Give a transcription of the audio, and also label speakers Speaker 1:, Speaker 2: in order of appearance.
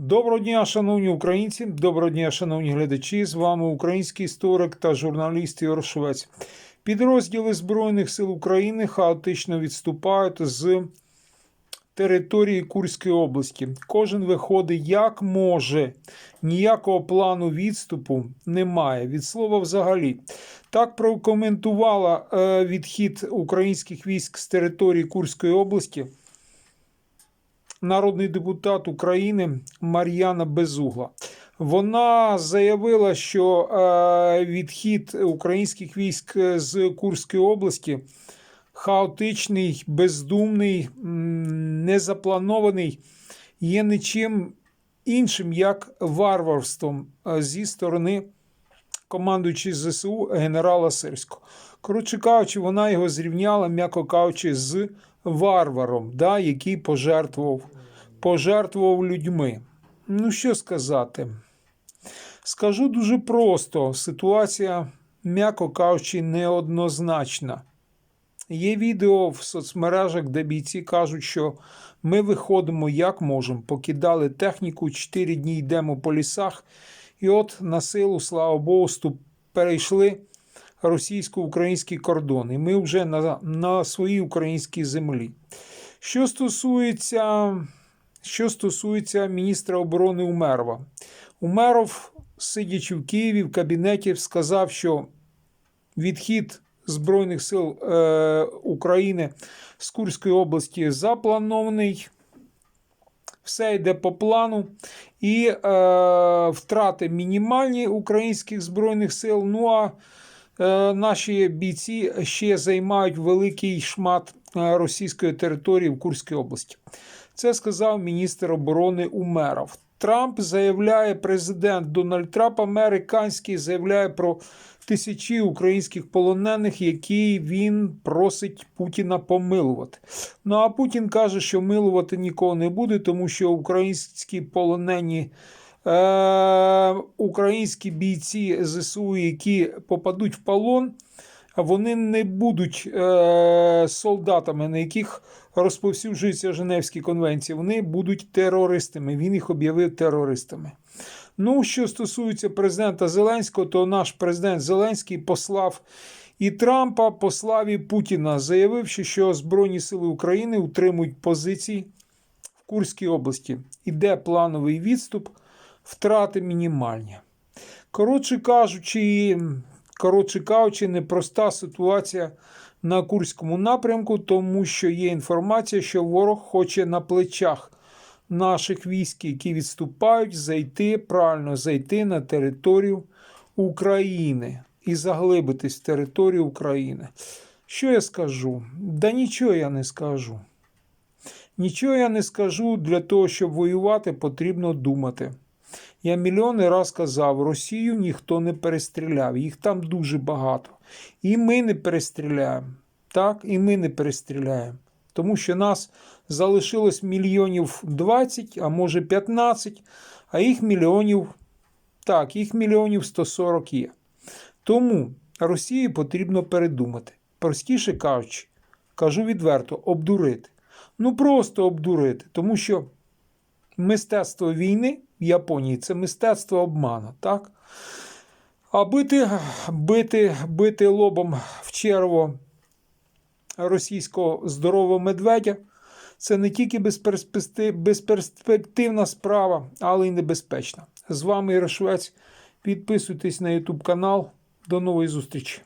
Speaker 1: Доброго дня, шановні українці, доброго дня, шановні глядачі. З вами український історик та журналіст Ігор Швець. Підрозділи Збройних сил України хаотично відступають з території Курської області. Кожен виходить як може. Ніякого плану відступу немає. Від слова взагалі. Так прокоментувала е, відхід українських військ з території Курської області народний депутат України Мар'яна Безугла. Вона заявила, що е, відхід українських військ з Курської області хаотичний, бездумний, незапланований, є нічим іншим як варварством е, зі сторони командуючи ЗСУ генерала Сирського. Коротше кажучи, вона його зрівняла, м'яко кажучи, з варваром, да, який пожертвував, пожертвував людьми. Ну, що сказати? Скажу дуже просто: ситуація, м'яко кажучи, неоднозначна. Є відео в соцмережах, де бійці кажуть, що ми виходимо як можемо, покидали техніку, 4 дні йдемо по лісах, і от на силу, слава Богу, ступ, перейшли російсько-український кордон, і ми вже на, на своїй українській землі. Що стосується, що стосується міністра оборони Умерова, Умеров, сидячи в Києві в кабінеті, сказав, що відхід Збройних сил е, України з Курської області запланований. Все йде по плану, і е, втрати мінімальні українських збройних сил. Ну а наші бійці ще займають великий шмат е, російської території в Курській області. Це сказав міністр оборони Умеров. Трамп заявляє, президент Дональд Трамп американський заявляє про тисячі українських полонених, які він просить Путіна помилувати. Ну а Путін каже, що милувати нікого не буде, тому що українські полонені. Е, українські бійці ЗСУ, які попадуть в полон, вони не будуть е, солдатами, на яких розповсюджуються Женевські конвенції. Вони будуть терористами. Він їх об'явив терористами. Ну, що стосується президента Зеленського, то наш президент Зеленський послав і Трампа, послав і Путіна, заявивши, що Збройні сили України утримують позиції в Курській області. Іде плановий відступ, втрати мінімальні. Коротше кажучи, коротше кажучи, непроста ситуація на Курському напрямку, тому що є інформація, що ворог хоче на плечах наших військ, які відступають, зайти, правильно зайти на територію України і заглибитись в територію України. Що я скажу? Да нічого я не скажу. Нічого я не скажу для того, щоб воювати, потрібно думати. Я мільйони раз казав, Росію ніхто не перестріляв, їх там дуже багато. І ми не перестріляємо. Так, і ми не перестріляємо. Тому що нас залишилось мільйонів 20, а може 15, а їх мільйонів, так, їх мільйонів 140 є. Тому Росії потрібно передумати. Простіше кажучи, кажу відверто, обдурити. Ну просто обдурити, тому що мистецтво війни в Японії це мистецтво обману, так? А бити, бити, бити лобом в черво російського здорового медведя це не тільки безперспективна справа, але й небезпечна. З вами Ігор Швець. Підписуйтесь на YouTube канал. До нової зустрічі!